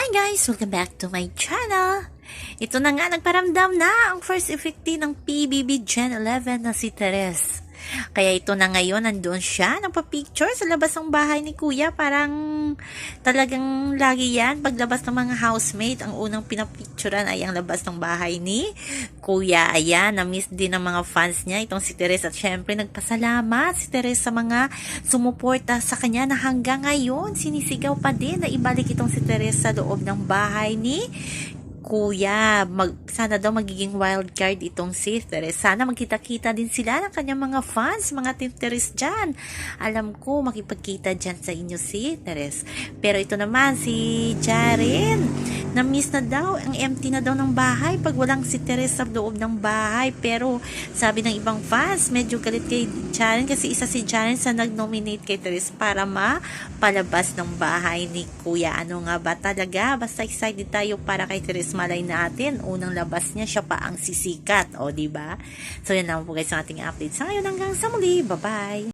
Hi guys! Welcome back to my channel! Ito na nga, nagparamdam na ang first effectee ng PBB Gen 11 na si Teres. Kaya ito na ngayon, nandoon siya, nagpa-picture sa labas ng bahay ni Kuya. Parang talagang lagi yan, paglabas ng mga housemate, ang unang pinapicturean ay ang labas ng bahay ni Kuya. Ayan, na-miss din ng mga fans niya, itong si Teres. At syempre, nagpasalamat si Teres sa mga sumuporta sa kanya na hanggang ngayon, sinisigaw pa din na ibalik itong si Teres sa loob ng bahay ni Kuya, mag, sana daw magiging wild card itong si Teres. Sana magkita-kita din sila ng kanyang mga fans, mga Team Teres dyan. Alam ko, makipagkita dyan sa inyo si Teres. Pero ito naman, si Jaren, na-miss na daw, ang empty na daw ng bahay pag walang si Teres sa loob ng bahay. Pero sabi ng ibang fans, medyo galit kay Jaren kasi isa si Jaren sa nag-nominate kay Teres para mapalabas ng bahay ni Kuya. Ano nga ba talaga? Basta excited tayo para kay Teres malay natin. Unang labas niya, siya pa ang sisikat. O, di ba? So, yan lang po guys ang ating update sa ngayon. Hanggang sa muli. Bye-bye!